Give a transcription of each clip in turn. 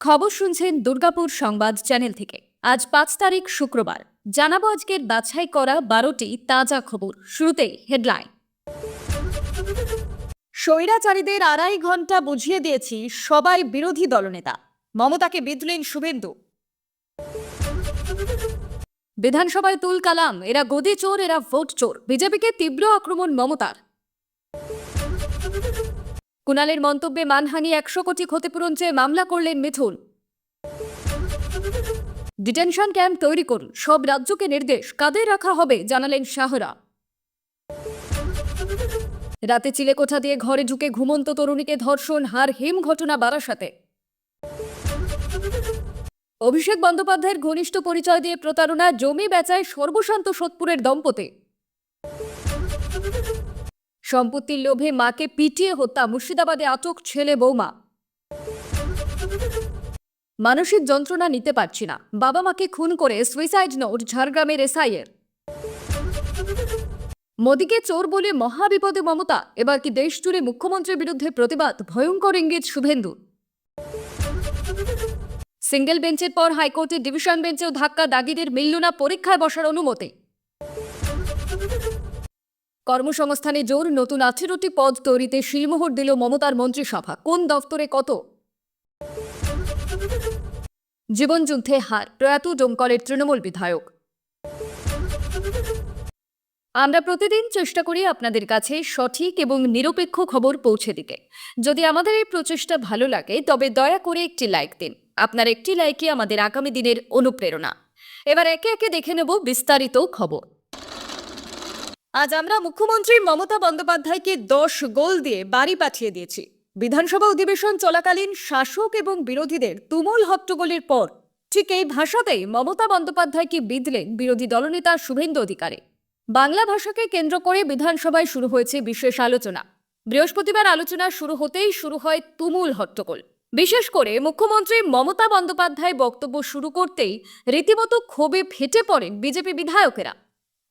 খবর শুনছেন দুর্গাপুর সংবাদ চ্যানেল থেকে। আজ পাঁচ তারিখ শুক্রবার। জানাব আজকের বাছাই করা বারোটি তাজা খবর। শুরুতেই হেডলাইন। স্বৈরাচারীদের আড়াই ঘণ্টা বুঝিয়ে দিয়েছি সবাই বিরোধী দলনেতা। মমতাকে বিধলেন শুভেন্দু। বিধানসভায় তুল কালাম এরা গদি চোর এরা ভোট চোর বিজেপিকে তীব্র আক্রমণ মমতার। কুণালের মন্তব্যে মানহানি একশো কোটি ক্ষতিপূরণ চেয়ে মামলা করলেন মিথুন। ডিটেনশন ক্যাম্প তৈরি করুন। সব রাজ্যকে নির্দেশ, কাদের রাখা হবে জানালেন শাহরা। রাতে চিলেকোঠা দিয়ে ঘরে ঢুকে ঘুমন্ত তরুণীকে ধর্ষণ, হার হিম ঘটনা বারাসাতে। অভিষেক বন্দ্যোপাধ্যায়ের ঘনিষ্ঠ পরিচয় দিয়ে প্রতারণা, জমি বেচায় সর্বশান্ত সোদপুরের দম্পতি। সম্পত্তির লোভে মাকে পিটিয়ে হত্যা, মুর্শিদাবাদে আটক ছেলে বৌমা। মানসিক যন্ত্রণা নিতে পারছি না। বাবা মাকে খুন করে সুইসাইড নোট, ঝাড়গ্রামের এসআইয়ের। মোদীকে চোর বলে মহাবিপদে মমতা, এবার কি দেশ জুড়ে মুখ্যমন্ত্রীর বিরুদ্ধে প্রতিবাদ? ভয়ঙ্কর ইঙ্গিত শুভেন্দু। সিঙ্গেল বেঞ্চের পর হাইকোর্টের ডিভিশন বেঞ্চেও ধাক্কা, দাগিদের মিলল না পরীক্ষায় বসার অনুমতি। কর্মসংস্থানে জোর, নতুন আঠেরোটি পদ তৈরিতে শিলমোহর দিল মমতার মন্ত্রিসভা। কোন দফতরে কত? জীবনযুদ্ধে হার, প্রয়াত ডোমকলের তৃণমূল বিধায়ক। আমরা প্রতিদিন চেষ্টা করি আপনাদের কাছে সঠিক এবং নিরপেক্ষ খবর পৌঁছে দিতে। যদি আমাদের এই প্রচেষ্টা ভালো লাগে, তবে দয়া করে একটি লাইক দিন। আপনার একটি লাইকই আমাদের আগামী দিনের অনুপ্রেরণা। এবার একে একে দেখে নেব বিস্তারিত খবর। আজ আমরা মুখ্যমন্ত্রী মমতা বন্দ্যোপাধ্যায়কে দশ গোল দিয়ে বাড়ি পাঠিয়ে দিয়েছি। বিধানসভা অধিবেশন চলাকালীন শাসক এবং বিরোধীদের তুমুল হট্টগোলের পর ঠিক এই ভাষাতেই মমতা বন্দ্যোপাধ্যায়কে বিধলেন বিরোধী দলনেতা শুভেন্দু অধিকারী। বাংলা ভাষাকে কেন্দ্র করে বিধানসভায় শুরু হয়েছে বিশেষ আলোচনা। বৃহস্পতিবার আলোচনা শুরু হতেই শুরু হয় তুমুল হট্টগোল। বিশেষ করে মুখ্যমন্ত্রী মমতা বন্দ্যোপাধ্যায় বক্তব্য শুরু করতেই রীতিমতো ক্ষোভে ফেটে পড়েন বিজেপি বিধায়কেরা।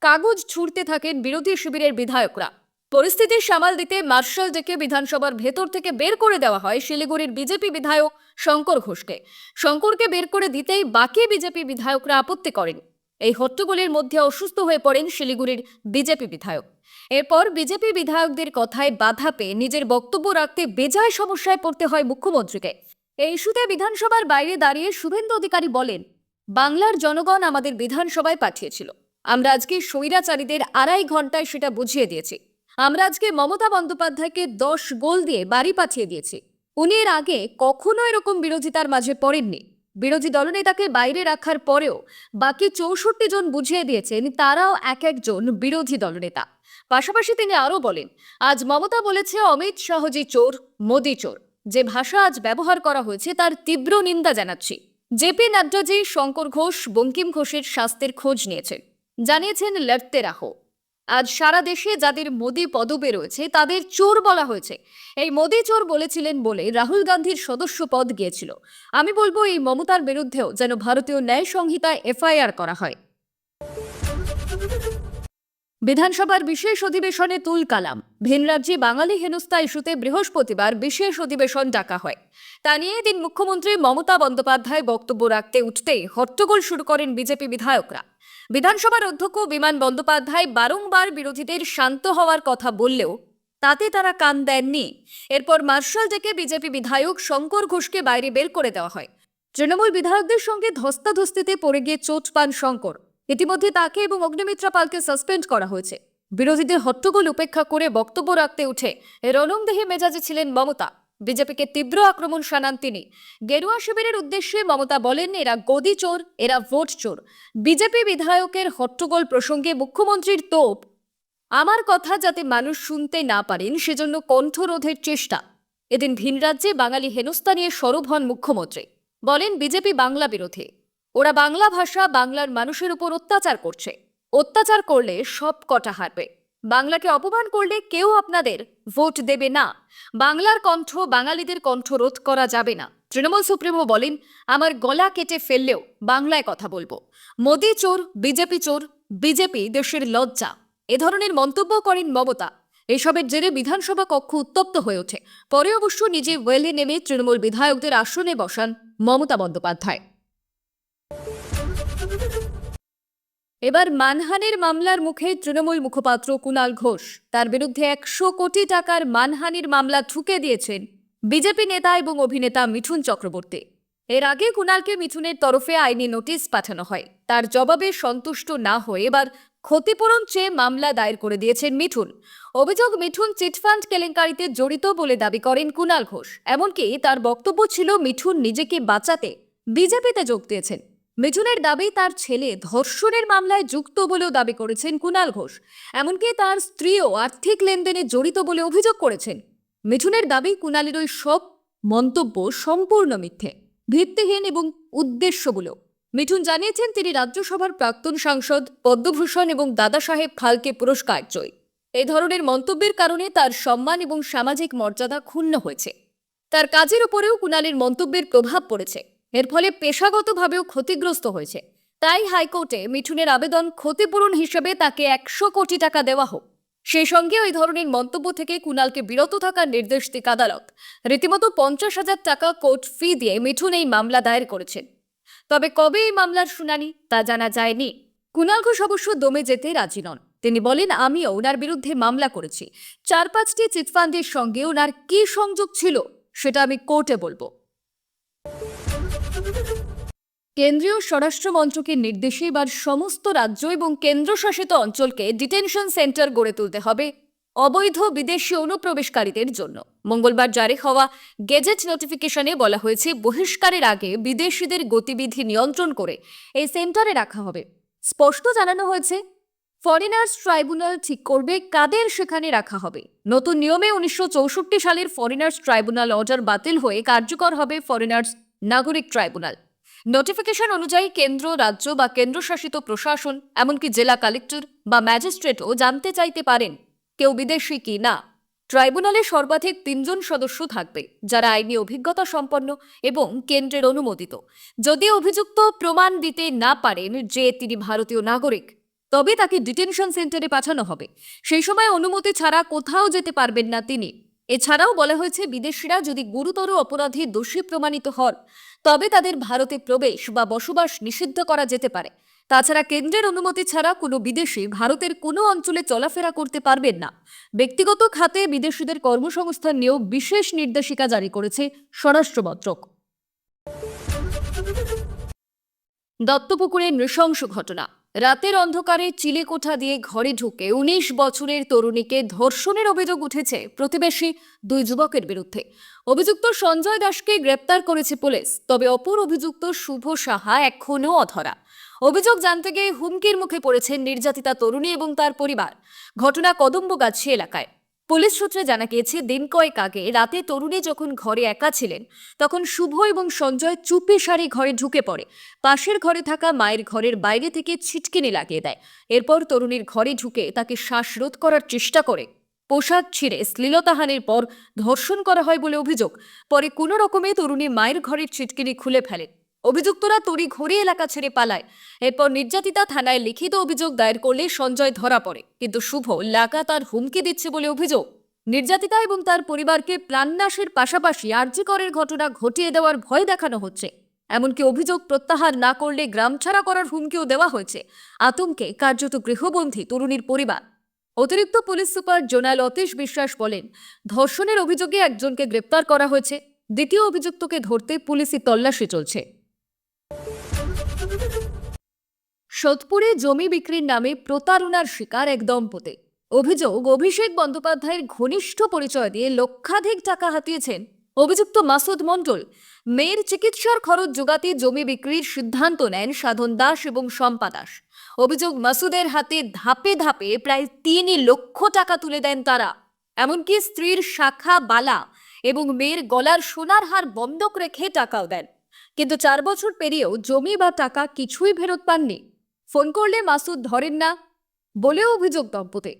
কাগজ ছুড়তে থাকেন বিরোধী শিবিরের বিধায়করা। পরিস্থিতি সামাল দিতে মার্শাল ডেকে বিধানসভার ভেতর থেকে বের করে দেওয়া হয় শিলিগুড়ির বিজেপি বিধায়ক শঙ্কর ঘোষকে। শঙ্করকে বের করে দিতেই বাকি বিজেপি বিধায়করা আপত্তি করেন। এই হট্টগোলের মধ্যে অসুস্থ হয়ে পড়েন শিলিগুড়ির বিজেপি বিধায়ক। এরপর বিজেপি বিধায়কদের কথায় বাধা পেয়ে নিজের বক্তব্য রাখতে বেজায় সমস্যায় পড়তে হয় মুখ্যমন্ত্রীকে। এই ইস্যুতে বিধানসভার বাইরে দাঁড়িয়ে শুভেন্দু অধিকারী বলেন, বাংলার জনগণ আমাদের বিধানসভায় পাঠিয়েছিল। আমরা আজকে স্বৈরাচারীদের আড়াই ঘন্টায় সেটা বুঝিয়ে দিয়েছি। আমরা আজকে মমতা বন্দ্যোপাধ্যায়কে দশ গোল দিয়ে বাড়ি পাঠিয়ে দিয়েছি। উনি এর আগে কখনো এরকম বিরোধিতার মাঝে পড়েননি। বিরোধী দলনেতাকে বাইরে রাখার পরেও বাকি চৌষট্টি জন বুঝিয়ে দিয়েছেন তারাও এক একজন বিরোধী দলনেতা। পাশাপাশি তিনি আরও বলেন, আজ মমতা বলেছে অমিত শাহজি চোর, মোদি চোর। যে ভাষা আজ ব্যবহার করা হয়েছে তার তীব্র নিন্দা জানাচ্ছি। জেপি নাড্ডাজি শঙ্কর ঘোষ, বঙ্কিম ঘোষের স্বাস্থ্যের খোঁজ নিয়েছেন। জানিয়েছেন লড়তে রাহো আজ সারা দেশে যাদের মোদি পদবে রয়েছে, তাদের চোর বলা হয়েছে। এই মোদি চোর বলেছিলেন বলে রাহুল গান্ধীর সদস্য পদ গিয়েছিল। আমি বলব এই মমতার বিরুদ্ধেও যেন ভারতীয় ন্যায় সংহিতায় এফআইআর করা হয়। বিধানসভার বিশেষ অধিবেশনে তুল কালাম। ভিন রাজ্যে বাঙালি হেনস্থা ইস্যুতে বৃহস্পতিবার বিশেষ অধিবেশন ডাকা হয়। তা নিয়ে এদিন মুখ্যমন্ত্রী মমতা বন্দ্যোপাধ্যায় বক্তব্য রাখতে উঠতেই হট্টগোল শুরু করেন বিজেপি বিধায়করা। বিধানসভার অধ্যক্ষ বিমান বন্দ্যোপাধ্যায় বারংবার বিরোধীদের শান্ত হওয়ার কথা বললেও তাতে তারা কান দেননি। এরপর মার্শাল ডেকে বিজেপি বিধায়ক শঙ্কর ঘোষকে বাইরে বের করে দেওয়া হয়। তৃণমূল বিধায়কদের সঙ্গে ধস্তাধস্তিতে পড়ে গিয়ে চোট পান শঙ্কর। ইতিমধ্যে তাকে এবং অগ্নিমিত্রা পালকে সাসপেন্ড করা হয়েছে। বিরোধীদের হট্টগোল উপেক্ষা করে বক্তব্য রাখতে উঠে রণংদেহে মেজাজে ছিলেন মমতা। বিজেপিকে তীব্র আক্রমণ শানান তিনি। গেরুয়া শিবিরের উদ্দেশ্যে মমতা বলেন, এরা গদি চোর, এরা ভোট চোর। বিজেপি বিধায়কের হট্টগোল প্রসঙ্গে মুখ্যমন্ত্রীর তোপ। আমার কথা যাতে মানুষ শুনতে না পারেন, সেজন্য কণ্ঠরোধের চেষ্টা। এদিন ভিন রাজ্যে বাঙালি হেনস্থা নিয়ে সরব হন মুখ্যমন্ত্রী। বলেন, বিজেপি বাংলা বিরোধী। ওরা বাংলা ভাষা, বাংলার মানুষের উপর অত্যাচার করছে। অত্যাচার করলে সব কটা হারবে। বাংলাকে অপমান করলে কেউ আপনাদের ভোট দেবে না। বাংলার কণ্ঠ বাঙালিদের কণ্ঠ রোধ করা যাবে না। তৃণমূল সুপ্রিমো বলেন, আমার গলা কেটে ফেললেও বাংলায় কথা বলব। মোদি চোর, বিজেপি চোর, বিজেপি দেশের লজ্জা। এ ধরনের মন্তব্য করেন মমতা। এসবের জেরে বিধানসভা কক্ষ উত্তপ্ত হয়ে ওঠে। পরে অবশ্য নিজে ওয়েলে নেমে তৃণমূল বিধায়কদের আসনে বসান মমতা বন্দ্যোপাধ্যায়। এবার মানহানির মামলার মুখে তৃণমূল মুখপাত্র কুণাল ঘোষ। তার বিরুদ্ধে একশো কোটি টাকার মানহানির মামলা ঠুকে দিয়েছেন বিজেপি নেতা এবং অভিনেতা মিঠুন চক্রবর্তী। এর আগে কুণালকে মিঠুনের তরফে আইনি নোটিশ পাঠানো হয়। তার জবাবে সন্তুষ্ট না হয়ে এবার ক্ষতিপূরণ চেয়ে মামলা দায়ের করে দিয়েছেন মিঠুন। অভিযোগ মিঠুন চিটফান্ড কেলেঙ্কারিতে জড়িত বলে দাবি করেন কুণাল ঘোষ। এমনকি তার বক্তব্য ছিল, মিঠুন নিজেকে বাঁচাতে বিজেপিতে যোগ দিয়েছেন। মিঠুনের দাবি, তার ছেলে ধর্ষণের মামলায় যুক্ত বলেও দাবি করেছেন কুণাল ঘোষ। এমনকি তার স্ত্রীও আর্থিক লেনদেনে জড়িত বলে অভিযোগ করেছেন। মিঠুনের দাবি কুণালের ওই সব মন্তব্য সম্পূর্ণ মিথ্যে, ভিত্তিহীন এবং উদ্দেশ্যগুলো মিঠুন জানিয়েছেন, তিনি রাজ্যসভার প্রাক্তন সাংসদ পদ্মভূষণ এবং দাদা সাহেব ফালকে পুরস্কার জয়ী। এই ধরনের মন্তব্যের কারণে তার সম্মান এবং সামাজিক মর্যাদা ক্ষুণ্ণ হয়েছে। তার কাজের উপরেও কুণালের মন্তব্যের প্রভাব পড়েছে। এর ফলে পেশাগতভাবেও ক্ষতিগ্রস্ত হয়েছে। তাই হাইকোর্টে মিঠুনের আবেদন ক্ষতিপূরণ হিসেবে তাকে একশো কোটি টাকা দেওয়া হোক। সেই সঙ্গে ওই ধরনের মন্তব্য থেকে কুণালকে বিরত থাকার নির্দেশ দিক আদালত। রীতিমতো পঞ্চাশ হাজার টাকা কোর্ট ফি দিয়ে মিঠুন এই মামলা দায়ের করেছেন। তবে কবে এই মামলার শুনানি তা জানা যায়নি। কুণাল ঘোষ অবশ্য দমে যেতে রাজি নন। তিনি বলেন, আমিও ওনার বিরুদ্ধে মামলা করেছি। চার পাঁচটি চিটফান্ডের সঙ্গে ওনার কি সংযোগ ছিল, সেটা আমি কোর্টে বলব। কেন্দ্রীয় স্বরাষ্ট্র মন্ত্রকের নির্দেশে এবার সমস্ত রাজ্য এবং কেন্দ্রশাসিত অঞ্চলকে ডিটেনশন সেন্টার গড়ে তুলতে হবে অবৈধ বিদেশি অনুপ্রবেশকারীদের জন্য। মঙ্গলবার জারি হওয়া গেজেট নোটিফিকেশনে বলা হয়েছে, বহিষ্কারের আগে বিদেশিদের গতিবিধি নিয়ন্ত্রণ করে এই সেন্টারে রাখা হবে। স্পষ্ট জানানো হয়েছে, ফরেনার্স ট্রাইব্যুনাল ঠিক করবে কাদের সেখানে রাখা হবে। নতুন নিয়মে উনিশশো চৌষট্টি সালের ফরেনার্স ট্রাইব্যুনাল অর্ডার বাতিল হয়ে কার্যকর হবে ফরেনার্স নাগরিক ট্রাইব্যুনাল। নোটিফিকেশন অনুযায়ী কেন্দ্র, রাজ্য বা কেন্দ্রশাসিত প্রশাসন, এমনকি জেলা কালেক্টর বা ম্যাজিস্ট্রেটও জানতে চাইতে পারেন, কেউ বিদেশি কি না। ট্রাইব্যুনালে সর্বাধিক তিনজন সদস্য থাকবে, যারা আইনি অভিজ্ঞতা সম্পন্ন এবং কেন্দ্রের অনুমোদিত। যদি অভিযুক্ত প্রমাণ দিতে না পারেন যে তিনি ভারতীয় নাগরিক, তবে তাকে ডিটেনশন সেন্টারে পাঠানো হবে। সেই সময় অনুমতি ছাড়া কোথাও যেতে পারবেন না তিনি। এছাড়াও বলা হয়েছে, বিদেশিরা যদি গুরুতর অপরাধী দোষী প্রমাণিত হন, তবে তাদের ভারতে প্রবেশ বা বসবাস নিষিদ্ধ করা যেতে পারে। তাছাড়া কেন্দ্রের অনুমতি ছাড়া কোনো বিদেশি ভারতের কোনো অঞ্চলে চলাফেরা করতে পারবেন না। ব্যক্তিগত খাতে বিদেশিদের কর্মসংস্থান নিয়েও বিশেষ নির্দেশিকা জারি করেছে স্বরাষ্ট্র মন্ত্রক। দত্তপুকুরের নৃশংস ঘটনা। রাতের অন্ধকারে চিলেকোঠা দিয়ে ঘরে ঢুকে উনিশ বছরের তরুণীকে ধর্ষণের অভিযোগ উঠেছে প্রতিবেশী দুই যুবকের বিরুদ্ধে। অভিযুক্ত সঞ্জয় দাসকে গ্রেপ্তার করেছে পুলিশ, তবে অপর অভিযুক্ত শুভ সাহা এখনও অধরা। অভিযোগ জানতে গিয়ে হুমকির মুখে পড়েছেন নির্যাতিতা তরুণী এবং তার পরিবার। ঘটনা কদম্বগাছি এলাকায়। পুলিশ সূত্রে জানা গিয়েছে, দিন কয়েক আগে রাতে তরুণী যখন ঘরে একা ছিলেন, তখন শুভ এবং সঞ্জয় চুপি সারি ঘরে ঢুকে পড়ে। পাশের ঘরে থাকা মায়ের ঘরের বাইরে থেকে ছিটকিনি লাগিয়ে দেয়। এরপর তরুণীর ঘরে ঢুকে তাকে শ্বাসরোধ করার চেষ্টা করে। পোশাক ছিঁড়ে শ্লীলতাহানির পর ধর্ষণ করা হয় বলে অভিযোগ। পরে কোনো রকমে তরুণী মায়ের ঘরের ছিটকিনি খুলে ফেলেন। অভিযুক্তরা তড়ি ঘড়ি এলাকা ছেড়ে পালায়। এরপর নির্যাতিতা থানায় লিখিত অভিযোগ দায়ের করলে সঞ্জয় ধরা পড়ে। কিন্তু শুভ লাগাতার হুমকি দিচ্ছে বলে অভিযোগ। নির্যাতিতা এবং তার পরিবারকে প্রাণনাশের পাশাপাশি আর্যিকরের ঘটনা ঘটিয়ে দেওয়ার ভয় দেখানো হচ্ছে। এমনকি অভিযোগ প্রত্যাহার না করলে গ্রাম ছাড়া করার হুমকিও দেওয়া হয়েছে। আতঙ্কে কার্যত গৃহবন্দী তরুণীর পরিবার। অতিরিক্ত পুলিশ সুপার জোনাল অতীশ বিশ্বাস বলেন, ধর্ষণের অভিযোগে একজনকে গ্রেপ্তার করা হয়েছে। দ্বিতীয় অভিযুক্তকে ধরতে পুলিশি তল্লাশি চলছে। সোদপুরে জমি বিক্রির নামে প্রতারণার শিকার এক দম্পতি। অভিযোগ, অভিষেক বন্দ্যোপাধ্যায়ের ঘনিষ্ঠ পরিচয় দিয়ে লক্ষাধিক টাকা হাতিয়েছেন অভিযুক্ত মাসুদ মণ্ডল। মেয়ের চিকিৎসার খরচ যোগাতে জমি বিক্রির সিদ্ধান্ত নেন সাধন দাস এবং শম্পা দাস। অভিযোগ, মাসুদের হাতে ধাপে ধাপে প্রায় তিন লক্ষ টাকা তুলে দেন তারা। এমনকি স্ত্রীর শাখা, বালা এবং মেয়ের গলার সোনার হার বন্ধক রেখে টাকাও দেন। কিন্তু চার বছর পেরিয়েও জমি বা টাকা কিছুই ফেরত পাননি। ফোন করলে মাসুদ ধরেন না বলেও অভিযোগ দম্পতি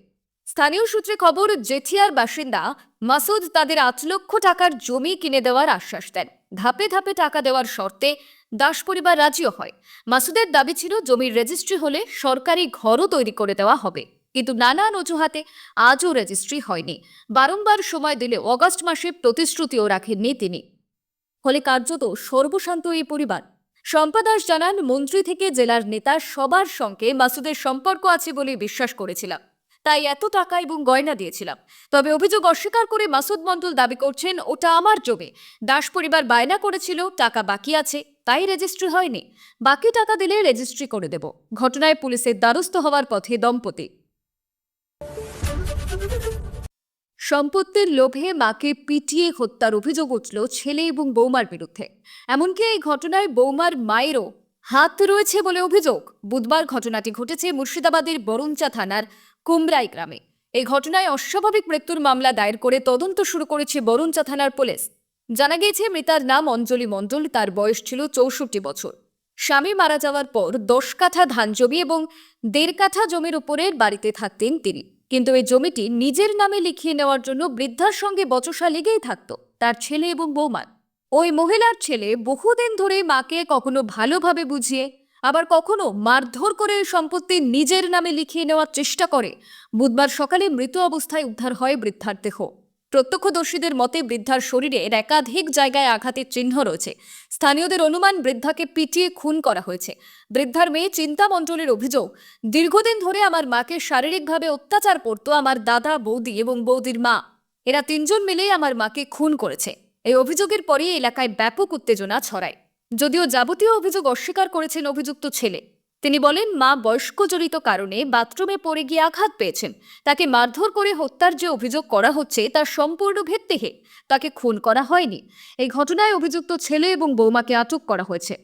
স্থানীয় সূত্রে খবর, জেঠিয়ার বাসিন্দা মাসুদ তাদের আট লক্ষ টাকার জমি কিনে দেওয়ার আশ্বাস দেন। ধাপে ধাপে টাকা দেওয়ার শর্তে দাস পরিবার রাজিও হয়। মাসুদের দাবি ছিল জমির রেজিস্ট্রি হলে সরকারি ঘরও তৈরি করে দেওয়া হবে। কিন্তু নানান অজুহাতে আজও রেজিস্ট্রি হয়নি। বারংবার সময় দিলে অগস্ট মাসে প্রতিশ্রুতিও রাখেননি তিনি। ফলে কার্যত সর্বশান্ত এই পরিবার। শম্পা দাস জানান, মন্ত্রী থেকে জেলার নেতা সবার সঙ্গে মাসুদের সম্পর্ক আছে বলে বিশ্বাস করেছিলাম। তাই এত টাকা এবং গয়না দিয়েছিলাম। তবে অভিযোগ অস্বীকার করে মাসুদ মণ্ডল দাবি করছেন, ওটা আমার জমি। দাস পরিবার বায়না করেছিল, টাকা বাকি আছে, তাই রেজিস্ট্রি হয়নি। বাকি টাকা দিলে রেজিস্ট্রি করে দেব। ঘটনায় পুলিশের দ্বারস্থ হওয়ার পথে দম্পতি সম্পত্তির লোভে মাকে পিটিয়ে হত্যার অভিযোগ উঠল ছেলে এবং বৌমার বিরুদ্ধে। এমনকি এই ঘটনায় বৌমার মায়েরও হাত রয়েছে বলে অভিযোগ। বুধবার ঘটনাটি ঘটেছে মুর্শিদাবাদের বরুঞ্চা থানার কুমরাই গ্রামে। এই ঘটনায় অস্বাভাবিক মৃত্যুর মামলা দায়ের করে তদন্ত শুরু করেছে বরুঞ্চা থানার পুলিশ। জানা গিয়েছে, মৃতার নাম অঞ্জলি মণ্ডল, তার বয়স ছিল চৌষট্টি বছর। স্বামী মারা যাওয়ার পর দশ কাঠা ধান জমি এবং দেড় কাঠা জমির উপরের বাড়িতে থাকতেন তিনি। কিন্তু এই জমিটি নিজের নামে লিখিয়ে নেওয়ার জন্য বৃদ্ধার সঙ্গে বচসা লেগেই থাকত, তার ছেলে এবং বৌমার ওই মহিলার ছেলে বহুদিন ধরে মাকে কখনো ভালোভাবে বুঝিয়ে, আবার কখনো মারধর করে সম্পত্তি নিজের নামে লিখিয়ে নেওয়ার চেষ্টা করে। বুধবার সকালে মৃত অবস্থায় উদ্ধার হয় বৃদ্ধার দেহ। প্রত্যক্ষদর্শীদের মতে, বৃদ্ধার শরীরের একাধিক জায়গায় আঘাতের চিহ্ন রয়েছে। স্থানীয়দের অনুমান, বৃদ্ধাকে পিটিয়ে খুন করা হয়েছে। বৃদ্ধার মেয়ে চিন্তা মণ্ডলের অভিযোগ, দীর্ঘদিন ধরে আমার মাকে শারীরিকভাবে অত্যাচার করত আমার দাদা, বৌদি এবং বৌদির মা। এরা তিনজন মিলেই আমার মাকে খুন করেছে। এই অভিযোগের পরেই এলাকায় ব্যাপক উত্তেজনা ছড়ায়। যদিও যাবতীয় অভিযোগ অস্বীকার করেছেন অভিযুক্ত ছেলে। তিনি বলেন, মা বয়স্কজনিত কারণে বাথরুমে পড়ে গিয়ে আঘাত পেয়েছেন। তাকে মারধর করে হত্যার যে অভিযোগ করা হচ্ছে, তার সম্পূর্ণ ভিত্তিহীন। তাকে খুন করা হয়নি। এই ঘটনায় অভিযুক্ত ছেলে এবং বৌমাকে আটক করা হয়েছে।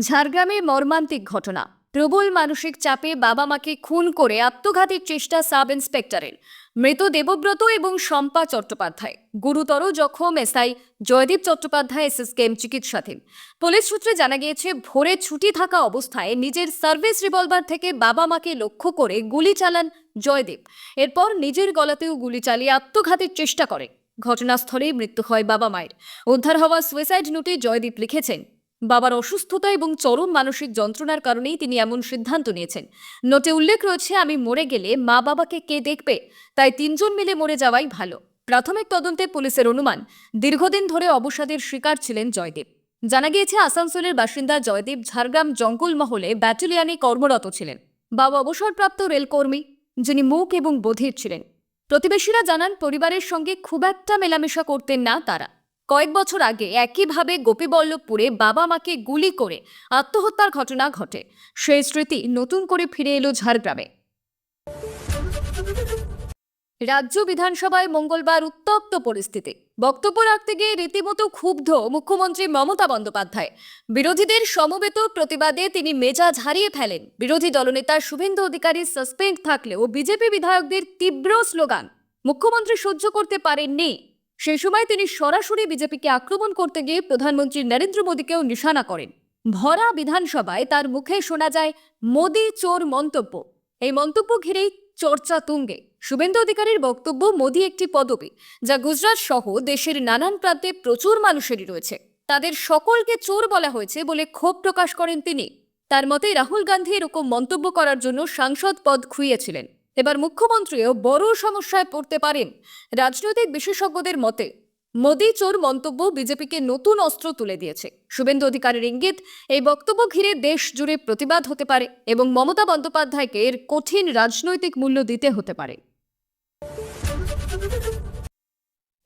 ঝাড়গ্রামে মর্মান্তিক ঘটনা। প্রবল মানসিক চাপে বাবা মাকে খুন করে আত্মঘাতীর চেষ্টা সাব ইন্সপেক্টরের মৃত দেবব্রত এবং শম্পা চট্টোপাধ্যায়। গুরুতর জখম এসআই জয়দীপ চট্টোপাধ্যায় এসএসকেএম চিকিৎসাধীন। পুলিশ সূত্রে জানা গিয়েছে, ভোরে ছুটি থাকা অবস্থায় নিজের সার্ভিস রিভলভার থেকে বাবা মাকে লক্ষ্য করে গুলি চালান জয়দীপ। এরপর নিজের গলাতেও গুলি চালিয়ে আত্মঘাতীর চেষ্টা করে। ঘটনাস্থলেই মৃত্যু হয় বাবা মায়ের উদ্ধার হওয়া সুইসাইড নোটে জয়দীপ লিখেছেন বাবার অসুস্থতা এবং চরম মানসিক যন্ত্রণার কারণেই তিনি এমন সিদ্ধান্ত নিয়েছেন। নোটে উল্লেখ রয়েছে, আমি মরে গেলে মা বাবাকে কে দেখবে? তাই তিনজন মিলে মরে যাওয়াই ভালো। প্রাথমিক তদন্তে পুলিশের অনুমান, দীর্ঘদিন ধরে অবসাদের শিকার ছিলেন জয়দেব। জানা গিয়েছে, আসানসোলের বাসিন্দা জয়দেব ঝাড়গ্রাম জঙ্গলমহলে ব্যাটালিয়ানে কর্মরত ছিলেন। বাবা অবসরপ্রাপ্ত রেলকর্মী, যিনি মুখ এবং বধির ছিলেন। প্রতিবেশীরা জানান, পরিবারের সঙ্গে খুব একটা মেলামেশা করতেন না তারা। কয়েক বছর আগে একইভাবে গোপীবল্লভপুরে বাবা মাকে গুলি করে আত্মহত্যার ঘটনা ঘটে। সেই স্মৃতি নতুন করে ফিরে এলো ঝাড়গ্রামে। রাজ্য বিধানসভায় মঙ্গলবার উত্তপ্ত পরিস্থিতি। বক্তব্য রাখতে গিয়ে রীতিমতো ক্ষুব্ধ মুখ্যমন্ত্রী মমতা বন্দ্যোপাধ্যায়। বিরোধীদের সমবেত প্রতিবাদে তিনি মেজাজ হারিয়ে ফেলেন। বিরোধী দলনেতা শুভেন্দু অধিকারী সাসপেন্ড থাকলেও বিজেপি বিধায়কদের তীব্র স্লোগান। মুখ্যমন্ত্রী সহ্য করতে পারেননি। সেই সময় তিনি সরাসরি বিজেপিকে আক্রমণ করতে গিয়ে প্রধানমন্ত্রী নরেন্দ্র মোদীকেও নিশানা করেন। ভরা বিধানসভায় তার মুখে শোনা যায় মোদি চোর মন্তব্য। এই মন্তব্য ঘিরেই চর্চা তুঙ্গে। শুভেন্দু অধিকারীর বক্তব্য, মোদি একটি পদবী, যা গুজরাট সহ দেশের নানান প্রান্তে প্রচুর মানুষেরই রয়েছে। তাদের সকলকে চোর বলা হয়েছে বলে ক্ষোভ প্রকাশ করেন তিনি। তার মতে, রাহুল গান্ধী এরকম মন্তব্য করার জন্য সাংসদ পদ খুইয়েছিলেন। এবার মুখ্যমন্ত্রীও বড় সমস্যায় পড়তে পারেন। রাজনৈতিক বিশেষজ্ঞদের মতে, মোদি চোর মন্তব্য বিজেপিকে নতুন অস্ত্র তুলে দিয়েছে। শুভেন্দু অধিকারের ইঙ্গিত, এই বক্তব্য ঘিরে দেশ জুড়ে প্রতিবাদ হতে পারে এবং মমতা বন্দ্যোপাধ্যায়কে এর কঠিন রাজনৈতিক মূল্য দিতে হতে পারে।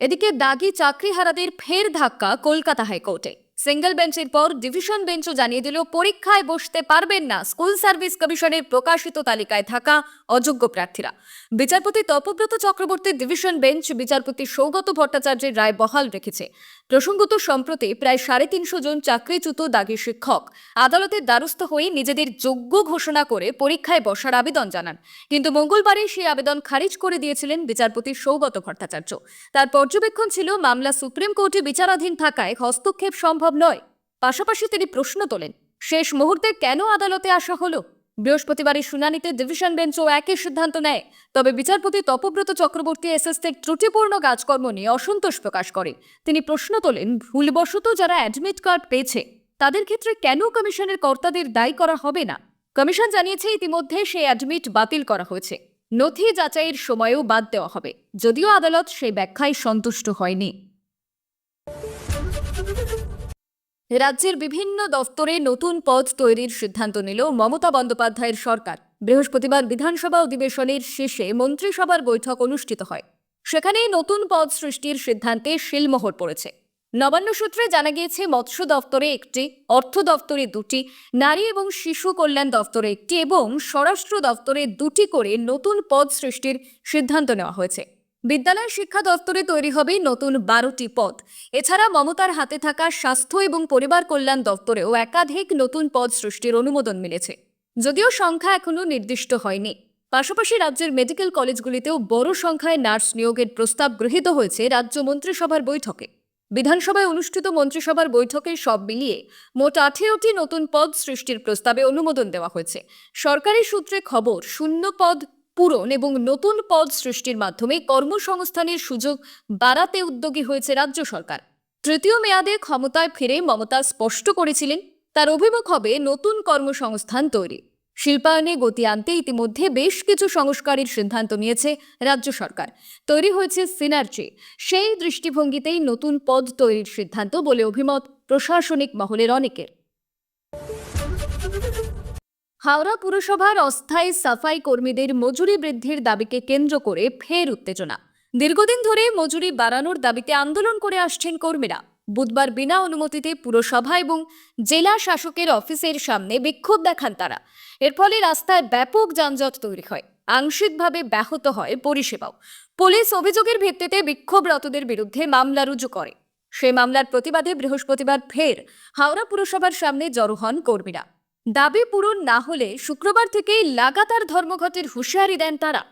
এদিকে দাগি চাকরিহারাদের ফের ধাক্কা কলকাতা হাইকোর্টে। সিঙ্গেল বেঞ্চের পর ডিভিশন বেঞ্চও জানিয়ে দিল, পরীক্ষায় বসতে পারবেন না। স্কুল সার্ভিস কমিশনের প্রকাশিত তালিকায় থাকা অযোগ্য প্রার্থীরা। বিচারপতি তপব্রত চক্রবর্তীর ডিভিশন বেঞ্চ বিচারপতি সৌগত ভট্টাচার্যের রায় বহাল রেখেছে। প্রসঙ্গত, সম্প্রতি প্রায় সাড়ে তিনশো জন চাকরিচ্যুত দাগি শিক্ষক আদালতের দ্বারস্থ হয়ে নিজেদের যোগ্য ঘোষণা করে পরীক্ষায় বসার আবেদন জানান। কিন্তু মঙ্গলবারে সেই আবেদন খারিজ করে দিয়েছিলেন বিচারপতি সৌগত ভট্টাচার্য। তার পর্যবেক্ষণ ছিল, মামলা সুপ্রিম কোর্টে বিচারাধীন থাকায় হস্তক্ষেপ সম্ভব নয়। পাশাপাশি তিনি প্রশ্ন তোলেন, শেষ মুহূর্তে কেন আদালতে আসা হলো? বৃহস্পতিবারের শুনানিতে ডিভিশন বেঞ্চও একই সিদ্ধান্ত নেয়। তবে বিচারপতি তপব্রত চক্রবর্তী এসএসদের ত্রুটিপূর্ণ কাজকর্ম নিয়ে অসন্তোষ প্রকাশ করে তিনি প্রশ্ন তোলেন, ভুলবশত যারা অ্যাডমিট কার্ড পেয়েছে, তাদের ক্ষেত্রে কেন কমিশনের কর্তাদের দায়ী করা হবে না? কমিশন জানিয়েছে, ইতিমধ্যে সেই অ্যাডমিট বাতিল করা হয়েছে। নথি যাচাইয়ের সময়ও বাদ দেওয়া হবে। যদিও আদালত সেই ব্যাখ্যায় সন্তুষ্ট হয়নি। রাজ্যের বিভিন্ন দফতরে নতুন পদ তৈরির সিদ্ধান্ত নিল মমতা বন্দ্যোপাধ্যায়ের সরকার। বৃহস্পতিবার বিধানসভা অধিবেশনের শেষে মন্ত্রিসভার বৈঠক অনুষ্ঠিত হয়। সেখানে নতুন পদ সৃষ্টির সিদ্ধান্তে শিলমোহর পড়েছে। নবান্ন সূত্রে জানা গিয়েছে, মৎস্য দফতরে একটি, অর্থ দফতরে দুটি, নারী এবং শিশু কল্যাণ দফতরে একটি এবং স্বরাষ্ট্র দফতরে দুটি করে নতুন পদ সৃষ্টির সিদ্ধান্ত নেওয়া হয়েছে। বিদ্যালয় শিক্ষা দফতরে তৈরি হবে নতুন বারোটি পদ। এছাড়া মমতার হাতে থাকা স্বাস্থ্য এবং পরিবার কল্যাণ দপ্তরেও একাধিক নতুন পদ সৃষ্টির অনুমোদন মিলেছে। যদিও সংখ্যা এখনও নির্দিষ্ট হয়নি। পাশাপাশি রাজ্যের মেডিকেল কলেজগুলিতেও বড় সংখ্যায় নার্স নিয়োগের প্রস্তাব গৃহীত হয়েছে রাজ্য মন্ত্রিসভার বৈঠকে। বিধানসভায় অনুষ্ঠিত মন্ত্রিসভার বৈঠকে সব মিলিয়ে মোট আঠেরোটি নতুন পদ সৃষ্টির প্রস্তাবে অনুমোদন দেওয়া হয়েছে। সরকারি সূত্রে খবর, শূন্য পদ পূরণ এবং নতুন পদ সৃষ্টির মাধ্যমে কর্মসংস্থানের সুযোগ বাড়াতে উদ্যোগী হয়েছে রাজ্য সরকার। তৃতীয় মেয়াদে ক্ষমতায় ফিরে মমতা স্পষ্ট করেছিলেন, তার অভিমুখ হবে নতুন কর্মসংস্থান তৈরি। শিল্পায়নে গতি আনতে ইতিমধ্যে বেশ কিছু সংস্কারের সিদ্ধান্ত নিয়েছে রাজ্য সরকার। তৈরি হয়েছে সিনার্জি, সেই দৃষ্টিভঙ্গিতেই নতুন পদ তৈরির সিদ্ধান্ত বলে অভিমত প্রশাসনিক মহলের অনেকের। হাওড়া পুরসভার অস্থায়ী সাফাই কর্মীদের মজুরি বৃদ্ধির দাবিকে কেন্দ্র করে ফের উত্তেজনা। দীর্ঘদিন ধরে মজুরি বাড়ানোর দাবিতে আন্দোলন করে আসছেন কর্মীরা। বুধবার বিনা অনুমতিতে পুরসভা এবং জেলা শাসকের অফিসের সামনে বিক্ষোভ দেখান তারা। এর ফলে রাস্তায় ব্যাপক যানজট তৈরি হয়, আংশিকভাবে ব্যাহত হয় পরিষেবাও। পুলিশ অভিযোগের ভিত্তিতে বিক্ষোভরতদের বিরুদ্ধে মামলা রুজু করে। সে মামলার প্রতিবাদে বৃহস্পতিবার ফের হাওড়া পুরসভার সামনে জড়ো হন কর্মীরা। দাবি পূরণ না হলে শুক্রবার থেকেই লাগাতার ধর্মঘটের হুঁশিয়ারি দেন তারা।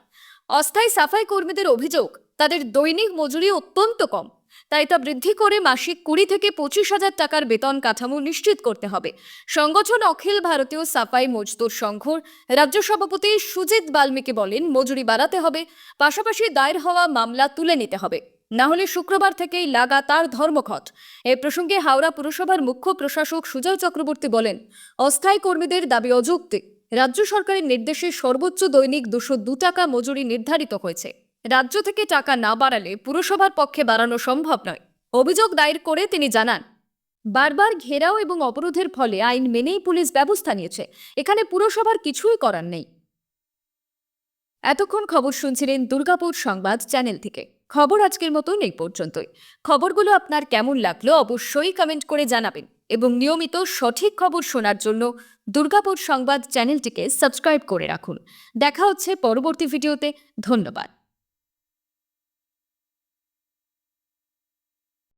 অস্থায়ী সাফাই কর্মীদের অভিযোগ, তাদের দৈনিক মজুরি অত্যন্ত কম। তাই তা বৃদ্ধি করে মাসিক কুড়ি থেকে পঁচিশ হাজার টাকার বেতন কাঠামো নিশ্চিত করতে হবে। সংগঠন অখিল ভারতীয় সাফাই মজদুর সংঘর রাজ্য সভাপতি সুজিত বাল্মীকি বলেন, মজুরি বাড়াতে হবে, পাশাপাশি দায়ের হওয়া মামলা তুলে নিতে হবে। না হলে শুক্রবার থেকেই লাগাতার ধর্মঘট। এ প্রসঙ্গে হাওড়া পুরসভার মুখ্য প্রশাসক সুজয় চক্রবর্তী বলেন, অস্থায়ী কর্মীদের দাবি অযৌক্তিক। রাজ্য সরকারের নির্দেশে সর্বোচ্চ দৈনিক দুশো দু টাকা মজুরি নির্ধারিত হয়েছে। রাজ্য থেকে টাকা না বাড়ালে পুরসভার পক্ষে বাড়ানো সম্ভব নয়। অভিযোগ দায়ের করে তিনি জানান, বারবার ঘেরাও এবং অবরোধের ফলে আইন মেনেই পুলিশ ব্যবস্থা নিয়েছে, এখানে পুরসভার কিছুই করার নেই। এতক্ষণ খবর শুনছিলেন দুর্গাপুর সংবাদ চ্যানেল থেকে। খবর আজকের মতন এই পর্যন্তই। খবরগুলো আপনার কেমন লাগল অবশ্যই কমেন্ট করে জানাবেন এবং নিয়মিত সঠিক খবর শোনার জন্য দুর্গাপুর সংবাদ চ্যানেলটিকে সাবস্ক্রাইব করে রাখুন। দেখা হচ্ছে পরবর্তী ভিডিওতে ধন্যবাদ।